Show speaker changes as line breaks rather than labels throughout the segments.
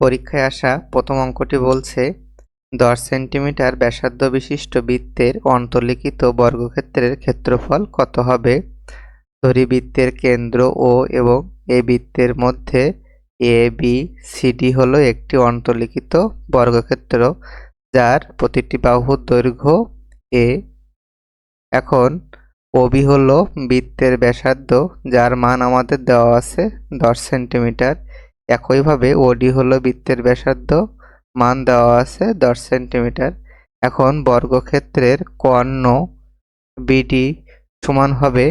পরীক্ষায় আসা প্রথম অঙ্কটি বলছে, দশ সেন্টিমিটার ব্যাসার্ধ বিশিষ্ট বৃত্তের অন্তর্লিখিত বর্গক্ষেত্রের ক্ষেত্রফল কত হবে? ধরি বৃত্তের কেন্দ্র ও এবং এ বৃত্তের মধ্যে এ বি সিডি হলো একটি অন্তর্লিখিত বর্গক্ষেত্র, যার প্রতিটি বাহুর দৈর্ঘ্য এ এখন ওবি হলো বৃত্তের ব্যাসার্ধ, যার মান আমাদের দেওয়া আছে দশ সেন্টিমিটার। একইভাবে ওডি হলো বৃত্তের ব্যাসার্ধ, মান দেওয়া আছে দশ সেন্টিমিটার। এখন বর্গক্ষেত্রের কর্ণ বিডি সমান হবে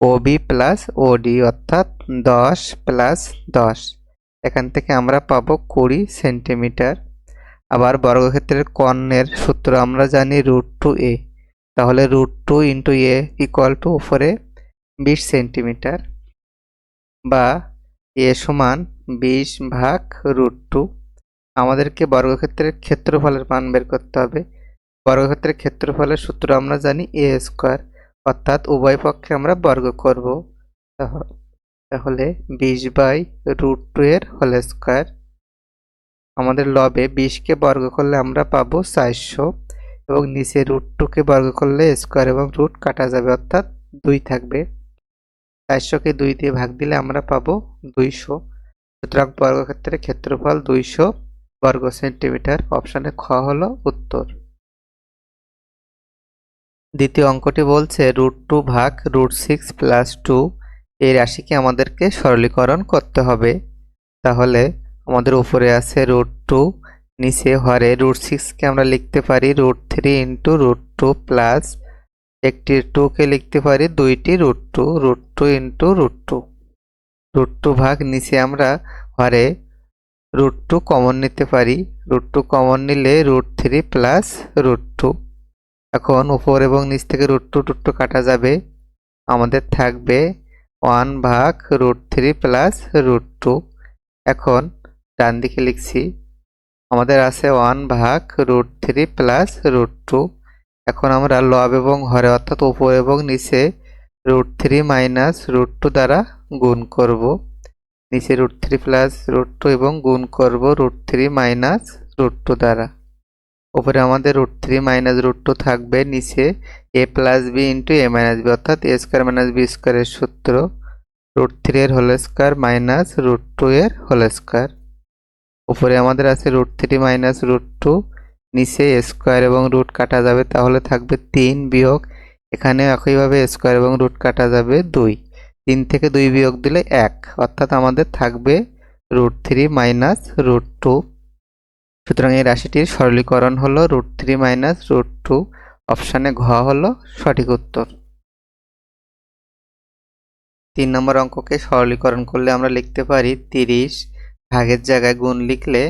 ওবি প্লাস ওডি অর্থাৎ দশ প্লাস দশ। এখান থেকে আমরা পাবো কুড়ি সেন্টিমিটার। আবার বর্গক্ষেত্রের কর্ণের সূত্র আমরা জানি রুট টু এ তাহলে root two into A equal to উপরে বিশ সেন্টিমিটার বা এ সমান বিশ ভাগ রুট টু আমাদেরকে বর্গক্ষেত্রের ক্ষেত্রফলের মান বের করতে হবে। বর্গক্ষেত্রের ক্ষেত্রফলের সূত্র আমরা জানি এ স্কোয়ার অর্থাৎ উভয় পক্ষে আমরা বর্গ করব। তাহ- তাহলে বিশ বাই রুট টু এর হোল স্কোয়ার আমাদের লবে বিশকে বর্গ করলে আমরা পাবো চারশো এবং নিচে রুট টুকে বর্গ করলে স্কোয়ার এবং রুট কাটা যাবে, অর্থাৎ দুই থাকবে। চারশোকে দুই দিয়ে ভাগ দিলে আমরা পাবো দুইশো। সুতরাং বর্গক্ষেত্রের ক্ষেত্রফল দুইশো বর্গ সেন্টিমিটার। অপশানে খ হলো উত্তর। দ্বিতীয় অঙ্কটি বলছে রুট টু ভাগ রুট সিক্স প্লাস টু। এই রাশিকে আমাদেরকে সরলীকরণ করতে হবে। তাহলে আমাদের উপরে আছে রুট টু, নিচে হরে রুট সিক্সকে আমরা লিখতে পারি root three into root two plus একটি টুকে লিখতে পারি দুইটি root two root two into root two. Root two ভাগ নিচে আমরা হরে রুট টু কমন নিতে পারি। রুট টু কমন নিলে root three plus root two এখন উপর এবং নিচ থেকে রুট টু রুট টু কাটা যাবে। আমাদের থাকবে ওয়ান ভাগ root three plus root two এখন ডান দিকে লিখছি, আমাদের আছে ওয়ান ভাগ root three plus root two এখন আমরা লব এবং হরে অর্থাৎ উপর এবং নিচে root three minus root two দ্বারা গুণ করব। নিচে root three plus root two এবং গুণ করব root three minus root two দ্বারা। উপরে আমাদের root three minus root two থাকবে, নিচে A plus B into A minus B অর্থাৎ এ স্কোয়ার মাইনাস বি স্কোয়ারের সূত্র। রুট থ্রি এর whole square minus root two এর হোল স্কোয়ার উপরে আমাদের আছে root three minus root two নিচে স্কোয়ার এবং রুট কাটা যাবে, তাহলে থাকবে তিন বিয়োগ এখানে একইভাবে স্কোয়ার এবং রুট কাটা যাবে দুই। তিন থেকে দুই বিয়োগ দিলে এক। অর্থাৎ আমাদের থাকবে root three minus root two সুতরাং এই রাশিটির সরলীকরণ হলো root three minus root two অপশানে ঘ হলো সঠিক উত্তর। তিন নম্বর অঙ্ককে সরলীকরণ করলে আমরা লিখতে পারি তিরিশ ভাগের জায়গায় গুণ লিখলে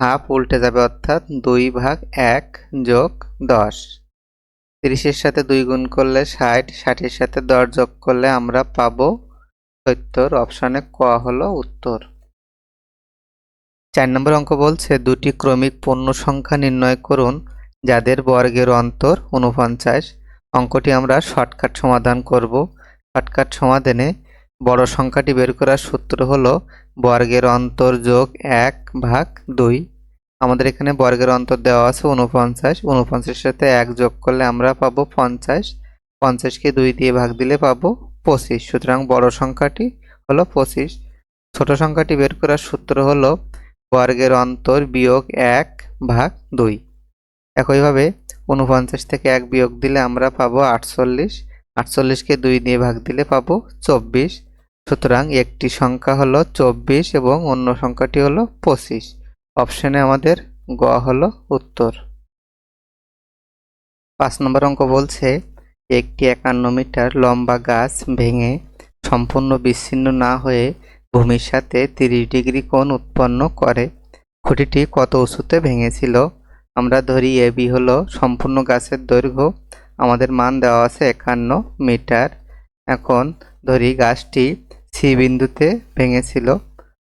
হাফ উল্টে যাবে, অর্থাৎ দুই ভাগ এক যোগ দশ। তিরিশের সাথে দুই গুণ করলে ষাট, ষাটের সাথে দশ যোগ করলে আমরা পাবো সত্তর অপশানে ক হলো উত্তর। চার নম্বর অঙ্ক বলছে, দুটি ক্রমিক পূর্ণ সংখ্যা নির্ণয় করুন যাদের বর্গের অন্তর উনপঞ্চাশ অঙ্কটি আমরা শর্টকাট সমাধান করব। শর্টকাট সমাধানে বড় সংখ্যাটি বের করার সূত্র হলো বর্গের অন্তর যোগ এক ভাগ দুই। আমাদের এখানে বর্গের অন্তর দেওয়া আছে উনপঞ্চাশ উনপঞ্চাশের সাথে এক যোগ করলে আমরা পাবো পঞ্চাশ। পঞ্চাশকে দুই দিয়ে ভাগ দিলে পাবো পঁচিশ। সুতরাং বড় সংখ্যাটি হলো পঁচিশ। ছোট সংখ্যাটি বের করার সূত্র হলো বর্গের অন্তর বিয়োগ এক ভাগ দুই। একইভাবে উনপঞ্চাশ থেকে এক বিয়োগ দিলে আমরা পাবো আটচল্লিশ। আটচল্লিশকে দুই দিয়ে ভাগ দিলে পাবো চব্বিশ। সুতরাং একটি সংখ্যা হলো চব্বিশ এবং অন্য সংখ্যাটি হলো পঁচিশ। অপশনে আমাদের গ হলো উত্তর। পাঁচ নম্বর অঙ্ক বলছে একটি একান্ন মিটার লম্বা গাছ ভেঙে সম্পূর্ণ বিচ্ছিন্ন না হয়ে ভূমির সাথে তিরিশ ডিগ্রি কোণ উৎপন্ন করে। খুঁটিটি কত উঁচুতে ভেঙেছিল? আমরা ধরি এ বি হলো সম্পূর্ণ গাছের দৈর্ঘ্য। আমাদের মান দেওয়া আছে একান্ন মিটার। এখন ধরি গাছটি সি বিন্দুতে ভেঙেছিল।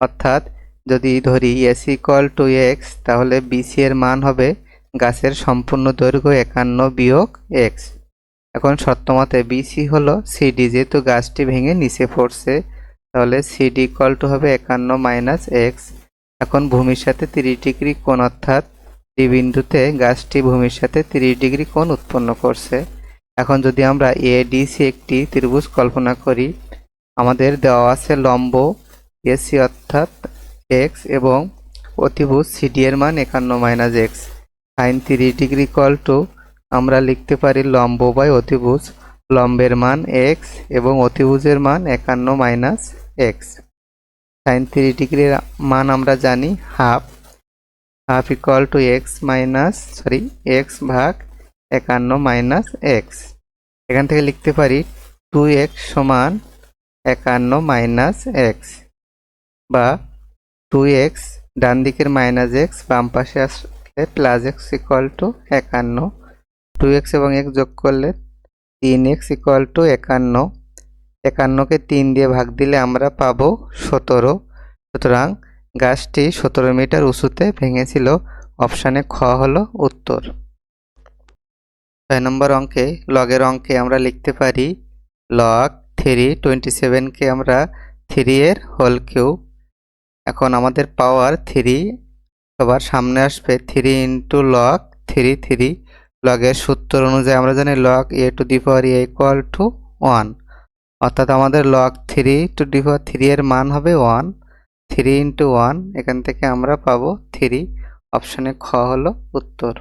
অর্থাৎ যদি ধরি এস ইকুয়াল টু এক্স, তাহলে বিসি এর মান হবে গাছের সম্পূর্ণ দৈর্ঘ্য একান্ন বিয়োগ এক্স। এখন সত্যমতে বিসি হলো সিডি যেহেতু গাছটি ভেঙে নিচে পড়ছে, তাহলে সিডি ইকুয়াল টু হবে একান্ন মাইনাস এক্স এখন ভূমির সাথে তিরিশ ডিগ্রি কোণ অর্থাৎ ডি বিন্দুতে গাছটি ভূমির সাথে তিরিশ ডিগ্রি কোণ উৎপন্ন করছে। এখন যদি আমরা এ ডিসি একটি ত্রিভুজ কল্পনা করি, আমাদের দেওয়া আছে লম্ব এসি অর্থাৎ এক্স এবং অতিভুজ সিডি এর মান একান্ন মাইনাস এক্স সাইন তিরিশ ডিগ্রি কল টু আমরা লিখতে পারি লম্ব বাই অতিভুজ। লম্বের মান এক্স এবং অতিভুজের মান একান্ন মাইনাস এক্স সাইন তিরিশ ডিগ্রির মান আমরা জানি half half equal to X minus sorry X ভাগ একান্ন মাইনাস এক্স এখান থেকে লিখতে পারি টু এক্স সমান একান্ন মাইনাস এক্স বা টু এক্স ডান দিকের মাইনাস এক্স বাম পাশে আসলে প্লাস এক্স ইকুয়াল টু একান্ন। টু এক্স এবং এক্স যোগ করলে তিন এক্স ইকুয়াল টু একান্ন। একান্নকে তিন দিয়ে ভাগ দিলে আমরা পাবো সতেরো। সুতরাং গাছটি সতেরো মিটার উঁচুতে ভেঙেছিল। অপশানে খ হলো উত্তর। ছয় নম্বর অঙ্কে, লগের অঙ্কে আমরা লিখতে পারি লগ থ্রি টোয়েন্টি সেভেনকে আমরা থ্রি এর হোল কিউব এখন আমাদের পাওয়ার থ্রি সবার সামনে আসবে three into log three three লগের সূত্র অনুযায়ী আমরা জানি log A to the power A equal to one অর্থাৎ আমাদের log three to the power three এর মান হবে ওয়ান থ্রি ইন্টু ওয়ান এখান থেকে আমরা পাবো থ্রি অপশানে খ হলো উত্তর।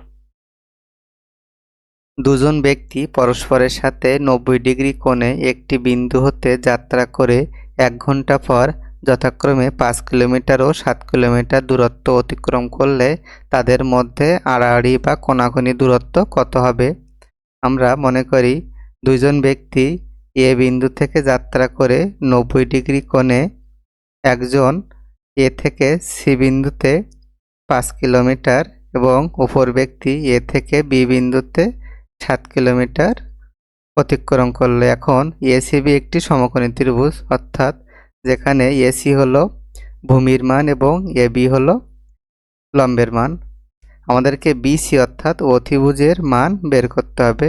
দুজন ব্যক্তি পরস্পরের সাথে নব্বই ডিগ্রি কোণে একটি বিন্দু হতে যাত্রা করে এক ঘণ্টা পর যথাক্রমে পাঁচ কিলোমিটার ও সাত কিলোমিটার দূরত্ব অতিক্রম করলে তাদের মধ্যে আড়াআড়ি বা কোনাকুনি দূরত্ব কত হবে? আমরা মনে করি দুজন ব্যক্তি এ বিন্দু থেকে যাত্রা করে নব্বই ডিগ্রি কোণে একজন এ থেকে সি বিন্দুতে পাঁচ কিলোমিটার এবং অপর ব্যক্তি এ থেকে বি বিন্দুতে সাত কিলোমিটার অতিক্রম করলে। এখন এসিবি একটি সমকোণী ত্রিভুজ, অর্থাৎ যেখানে এসি হলো ভূমির মান এবং এবি হলো লম্বের মান। আমাদেরকে বিসি অর্থাৎ অতিভুজের মান বের করতে হবে।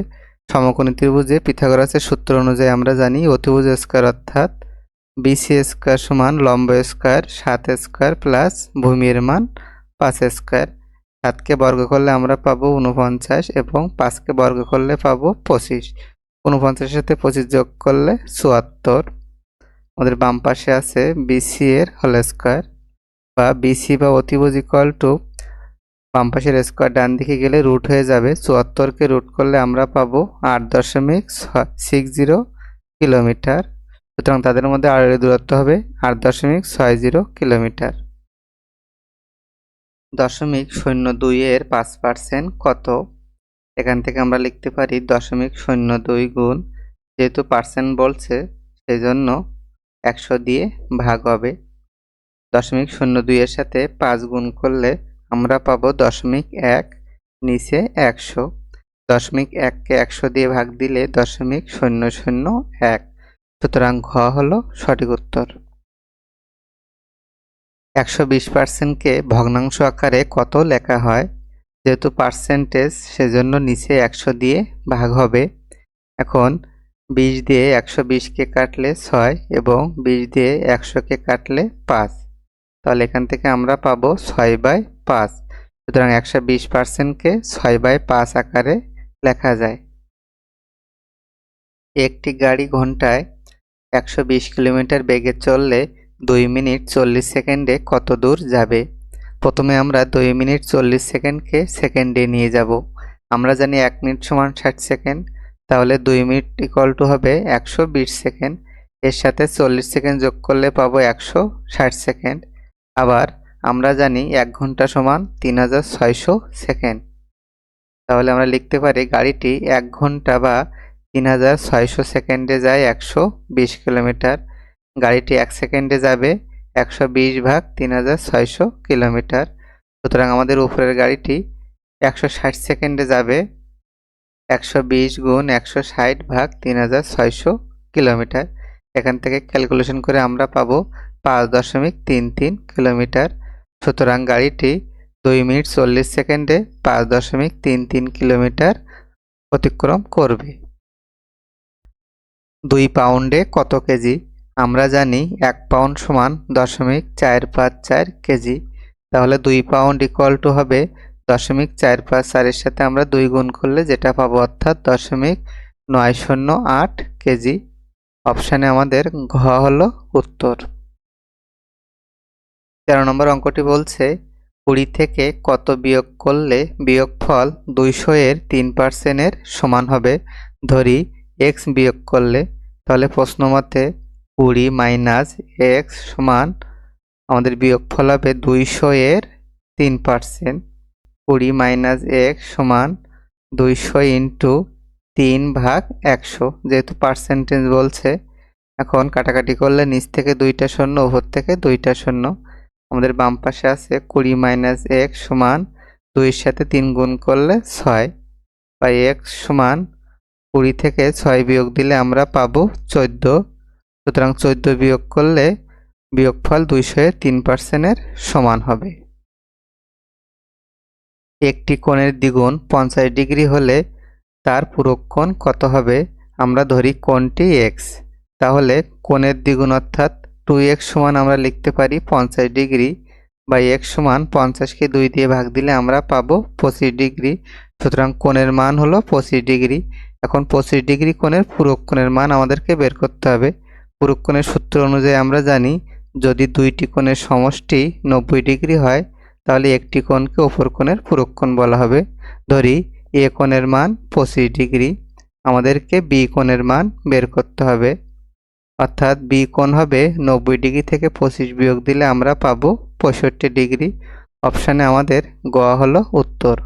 সমকোণী ত্রিভুজে পিথাগোরাসের সূত্র অনুযায়ী আমরা জানি অতিভুজ স্কোয়ার অর্থাৎ বিসি স্কোয়ার সমান লম্ব স্কোয়ার সাত স্কোয়ার প্লাস ভূমির মান পাঁচ স্কোয়ার। সাতকে বর্গ করলে আমরা পাবো উনপঞ্চাশ এবং পাঁচকে বর্গ করলে পাবো পঁচিশ। উনপঞ্চাশের সাথে পঁচিশ যোগ করলে চুয়াত্তর। আমাদের বাম পাশে আছে বিসি এর হল স্কোয়ার বা বিসি বা অতিভুজ ইকুয়াল টু বাম পাশের স্কোয়ার ডান দিকে গেলে রুট হয়ে যাবে। চুয়াত্তরকে রুট করলে আমরা পাবো আট দশমিক সিক্স জিরো কিলোমিটার সুতরাং তাদের মধ্যে আড়াই দূরত্ব হবে, আট দশমিক ছয় জিরো কিলোমিটার দশমিক শূন্য দুই এর পাঁচ পার্সেন্ট কত? এখান থেকে আমরা লিখতে পারি দশমিক শূন্য দুই গুণ, যেহেতু পার্সেন্ট বলছে, সেই জন্য একশো দিয়ে ভাগ হবে। দশমিক শূন্য দুইয়ের সাথে পাঁচ গুণ করলে আমরা পাবো দশমিক এক নিচে একশো। দশমিক এককে একশো দিয়ে ভাগ দিলে দশমিক শূন্য শূন্য এক। সুতরাং ঘ হলো সঠিক উত্তর। একশো বিশ পার্সেন্টকে ভগ্নাংশ আকারে কত লেখা হয়? যেহেতু পার্সেন্টেজ সেজন্য নিচে একশো দিয়ে ভাগ হবে। এখন বিশ দিয়ে একশো বিশকে কাটলে ছয় এবং বিশ দিয়ে একশোকে কাটলে পাঁচ। তাহলে এখান থেকে আমরা পাবো ছয় বাই পাঁচ। সুতরাং একশো বিশ পার্সেন্টকে ছয় বাই পাঁচ আকারে লেখা যায়। একটি গাড়ি ঘন্টায় একশো বিশ কিলোমিটার বেগে চললে দুই মিনিট চল্লিশ সেকেন্ডে কত দূর যাবে? প্রথমে আমরা দুই মিনিট চল্লিশ সেকেন্ডকে সেকেন্ডে নিয়ে যাব। আমরা জানি এক মিনিট সমান ষাট সেকেন্ড। তাহলে দুই মিনিট ইকুয়াল টু হবে একশো বিশ সেকেন্ড। এর সাথে চল্লিশ সেকেন্ড যোগ করলে পাবো একশো ষাট সেকেন্ড। আবার আমরা জানি এক ঘণ্টা সমান তিন হাজার ছয়শো সেকেন্ড। তাহলে আমরা লিখতে পারি গাড়িটি এক ঘণ্টা বা তিন হাজার ছয়শো সেকেন্ডে যায় একশো বিশ কিলোমিটার। গাড়িটি এক সেকেন্ডে যাবে একশো বিশ ভাগ তিন হাজার ছয়শো কিলোমিটার। সুতরাং আমাদের উপরের গাড়িটি একশো ষাট সেকেন্ডে যাবে একশো বিশ গুণ একশো ষাট ভাগ তিন হাজার ছয়শো কিলোমিটার। এখান থেকে ক্যালকুলেশন করে আমরা পাবো পাঁচ দশমিক তিন তিন কিলোমিটার। সুতরাং গাড়িটি দুই মিনিট চল্লিশ সেকেন্ডে পাঁচ দশমিক তিন তিন কিলোমিটার অতিক্রম করবে। দুই পাউন্ডে কত কেজি? আমরা জানি এক পাউন্ড সমান দশমিক চার পাঁচ চার কেজি। তাহলে দুই পাউন্ড ইকুয়াল টু হবে দশমিক চার পাঁচ চারের সাথে আমরা দুই গুণ করলে যেটা পাবো অর্থাৎ দশমিক নয় শূন্য আট কেজি। অপশানে আমাদের ঘ হলো উত্তর। তেরো নম্বর অঙ্কটি বলছে, কুড়ি থেকে কত বিয়োগ করলে বিয়োগফল দুইশো এর তিন পার্সেন্টের সমান হবে? ধরি, এক্স বিয়োগ করলে, তাহলে প্রশ্ন মতে কুড়ি মাইনাস এক্স সমান আমাদের বিয়োগফল হবে দুইশো এর তিন পার্সেন্ট। কুড়ি মাইনাস এক্স সমান দুইশো ইন্টু তিন ভাগ একশো, যেহেতু পার্সেন্টেজ বলছে। এখন কাটাকাটি করলে নিচ থেকে দুইটা শূন্য ওপর থেকে দুইটা শূন্য। আমাদের বাম পাশে আছে কুড়ি মাইনাস এক্স সমান দুইয়ের সাথে তিন গুণ করলে ছয়। বা এক্স সমান কুড়ি থেকে ছয় বিয়োগ দিলে আমরা পাবো চোদ্দ। সুতরাং চোদ্দ বিয়োগ করলে বিয়োগফল দুইশো তিন পার্সেন্টের সমান হবে। একটি কোণের দ্বিগুণ পঞ্চাশ ডিগ্রি হলে তার পূরক কোণ কত হবে? আমরা ধরি কোণটি এক্স তাহলে কোণের দ্বিগুণ অর্থাৎ টু এক্স সমান আমরা লিখতে পারি পঞ্চাশ ডিগ্রি বা এক্স সমান পঞ্চাশকে দুই দিয়ে ভাগ দিলে আমরা পাবো পঁচিশ ডিগ্রি। সুতরাং কোণের মান হলো পঁচিশ ডিগ্রি। এখন পঁচিশ ডিগ্রি কোণের পূরক কোণের মান আমাদেরকে বের করতে হবে। পূরক কোণের সূত্র অনুযায়ী আমরা জানি যদি দুইটি কোণের সমষ্টি নব্বই ডিগ্রি হয় তাহলে একটি কোণকে অপর কোণের পূরক কোণ বলা হবে। ধরি, এ কোণের মান পঁচিশ ডিগ্রি। আমাদেরকে বি কোণের মান বের করতে হবে। অর্থাৎ বি কোণ হবে নব্বই ডিগ্রি থেকে পঁচিশ বিয়োগ দিলে আমরা পাবো পঁয়ষট্টি ডিগ্রি। অপশানে আমাদের গোয়া হলো উত্তর।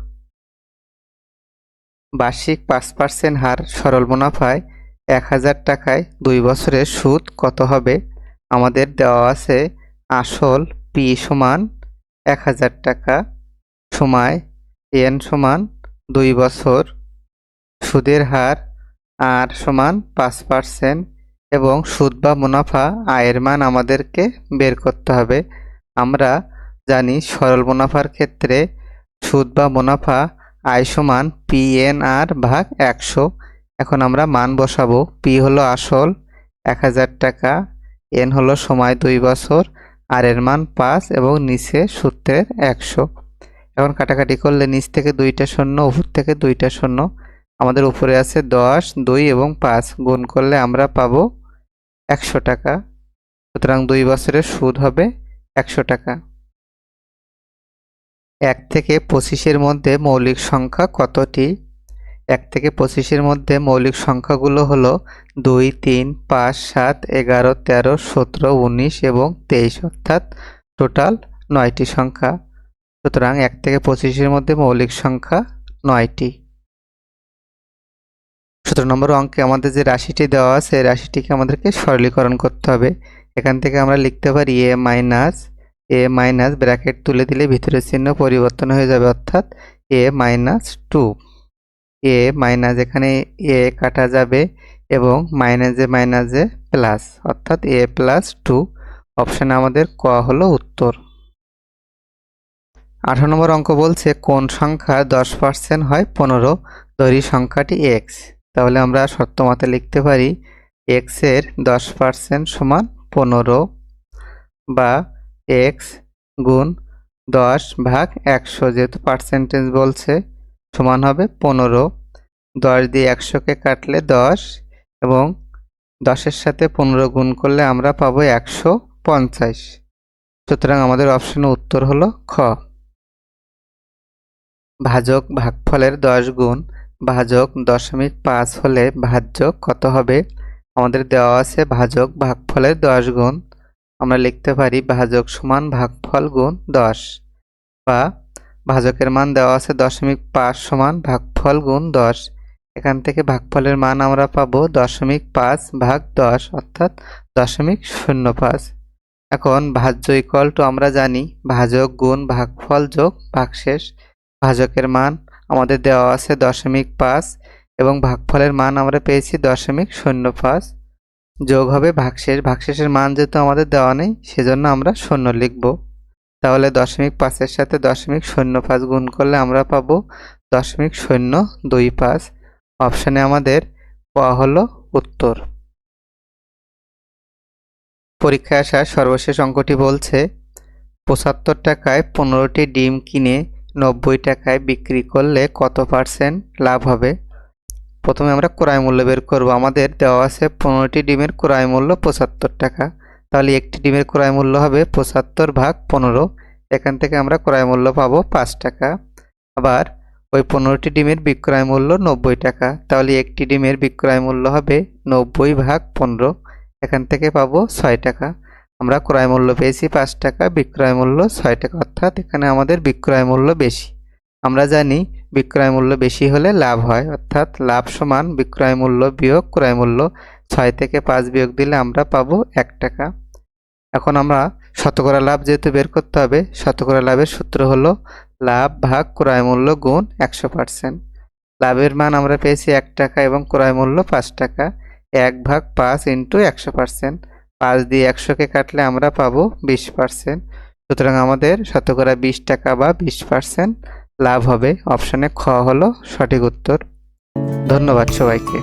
বার্ষিক পাঁচ পার্সেন্ট হার সরল মুনাফায় এক হাজার টাকায় দুই বছরের সুদ কত হবে? আমাদের দেওয়া আছে আসল পি সমান এক হাজার টাকা সময় এন সমান দুই বছর, সুদের হার আর সমান পাঁচ পার্সেন্ট এবং সুদ বা মুনাফা আয়ের মান আমাদেরকে বের করতে হবে। আমরা জানি সরল মুনাফার ক্ষেত্রে সুদ বা মুনাফা আয় সমান পি এন আর ভাগ একশো। এখন আমরা মান বসাবো। পি হলো আসল, এক হাজার টাকা, এন হলো সময় দুই বছর আর এর মান পাঁচ এবং নিচে সূত্রের একশো। এখন কাটাকাটি করলে নিচ থেকে দুইটা শূন্য, উপর থেকে দুইটা শূন্য। আমাদের উপরে আছে দশ, দুই এবং পাঁচ। গুণ করলে আমরা পাবো একশো টাকা। সুতরাং দুই বছরের সুদ হবে একশো টাকা। এক থেকে পঁচিশের মধ্যে মৌলিক সংখ্যা কতটি? এক থেকে পঁচিশের মধ্যে মৌলিক সংখ্যাগুলো হলো দুই, তিন, পাঁচ, সাত, এগারো, তেরো, সতেরো, উনিশ এবং তেইশ, অর্থাৎ টোটাল নয়টি সংখ্যা। সুতরাং এক থেকে পঁচিশের মধ্যে মৌলিক সংখ্যা নয়টি। সতেরো নম্বর অঙ্কে আমাদের যে রাশিটি দেওয়া আছে, এই রাশিটিকে আমাদেরকে সরলীকরণ করতে হবে। এখান থেকে আমরা লিখতে পারি A minus A minus bracket তুলে দিলে ভিতরের চিহ্ন পরিবর্তন হয়ে যাবে, অর্থাৎ A minus two. A minus এখানে এ কাটা যাবে এবং মাইনাসে মাইনাসে প্লাস, অর্থাৎ এ প্লাস টু। অপশানে আমাদের ক হলো উত্তর। আঠারো নম্বর অঙ্ক বলছে, কোন সংখ্যা দশ পার্সেন্ট হয় পনেরো, ধরি সংখ্যাটি এক্স তাহলে আমরা শর্ত মতে লিখতে পারি এক্সের দশ পার্সেন্ট সমান পনেরো বা এক্স গুণ দশ ভাগ একশো, যেহেতু পার্সেন্টেজ বলছে। সমান হবে পনেরো। দশ দিয়ে একশোকে কাটলে দশ এবং দশের সাথে পনেরো গুণ করলে আমরা পাবো একশো পঞ্চাশ। সুতরাং আমাদের অপশনে উত্তর হলো খ। ভাজক ভাগফলের দশ গুণ। ভাজক দশমিক পাঁচ হলে ভাজ্য কত হবে? আমাদের দেওয়া আছে ভাজক ভাগফলের দশ গুণ। আমরা লিখতে পারি ভাজক সমান ভাগফল গুণ দশ বা ভাজকের মান দেওয়া আছে দশমিক পাঁচ সমান ভাগফল গুণ দশ। এখান থেকে ভাগফলের মান আমরা পাবো দশমিক পাঁচ ভাগ দশ, অর্থাৎ দশমিক শূন্য পাঁচ। এখন ভাজ্য ইকুয়াল টু আমরা জানি ভাজক গুণ ভাগফল যোগ ভাগশেষ। ভাজকের মান আমাদের দেওয়া আছে দশমিক পাঁচ এবং ভাগফলের মান আমরা পেয়েছি দশমিক শূন্য পাঁচ। যোগ হবে ভাগশেষ। ভাগশেষের মান যেহেতু আমাদের দেওয়া নেই, সেজন্য আমরা শূন্য লিখব। তাহলে দশমিক পাঁচের সাথে দশমিক শূন্য পাঁচ গুণ করলে আমরা পাবো দশমিক শূন্য দুই পাঁচ। অপশানে আমাদের পাওয়া হলো উত্তর। পরীক্ষায় আসা সর্বশেষ অঙ্কটি বলছে, পঁচাত্তর টাকায় পনেরোটি ডিম কিনে নব্বই টাকায় বিক্রি করলে কত পার্সেন্ট লাভ হবে? প্রথমে আমরা ক্রয় মূল্য বের করব। আমাদের দেওয়া আছে পনেরোটি ডিমের ক্রয় মূল্য পঁচাত্তর টাকা। তাহলে একটি ডিমের ক্রয় মূল্য হবে পঁচাত্তর ভাগ পনেরো। এখান থেকে আমরা ক্রয় মূল্য পাবো পাঁচ টাকা। আবার ওই পনেরোটি ডিমের বিক্রয় মূল্য নব্বই টাকা। তাহলে একটি ডিমের বিক্রয় মূল্য হবে নব্বই ভাগ পনেরো। এখান থেকে পাবো ছয় টাকা। আমরা ক্রয় মূল্য পেয়েছি পাঁচ টাকা, বিক্রয় মূল্য ছয় টাকা। অর্থাৎ এখানে আমাদের বিক্রয় মূল্য বেশি। আমরা জানি বিক্রয় মূল্য বেশি হলে লাভ হয়। অর্থাৎ লাভ সমান বিক্রয় মূল্য বিয়োগ ক্রয় মূল্য। ছয় থেকে পাঁচ বিয়োগ দিলে আমরা পাবো এক টাকা। এখন আমরা শতকরা লাভ যেহেতু বের করতে হবে শতকরা লাভের সূত্র হলো লাভ ভাগ ক্রয় মূল্য গুণ একশো পার্সেন্ট লাভের মান আমরা পেয়েছি এক টাকা এবং ক্রয় মূল্য পাঁচ টাকা। এক ভাগ পাঁচ ইন্টু একশো পার্সেন্ট পাঁচ দিয়ে একশোকে কাটলে আমরা পাবো বিশ পার্সেন্ট সুতরাং আমাদের শতকরা বিশ টাকা বা বিশ পার্সেন্ট লাভ হবে। অপশানে খ হলো সঠিক উত্তর। ধন্যবাদ সবাইকে।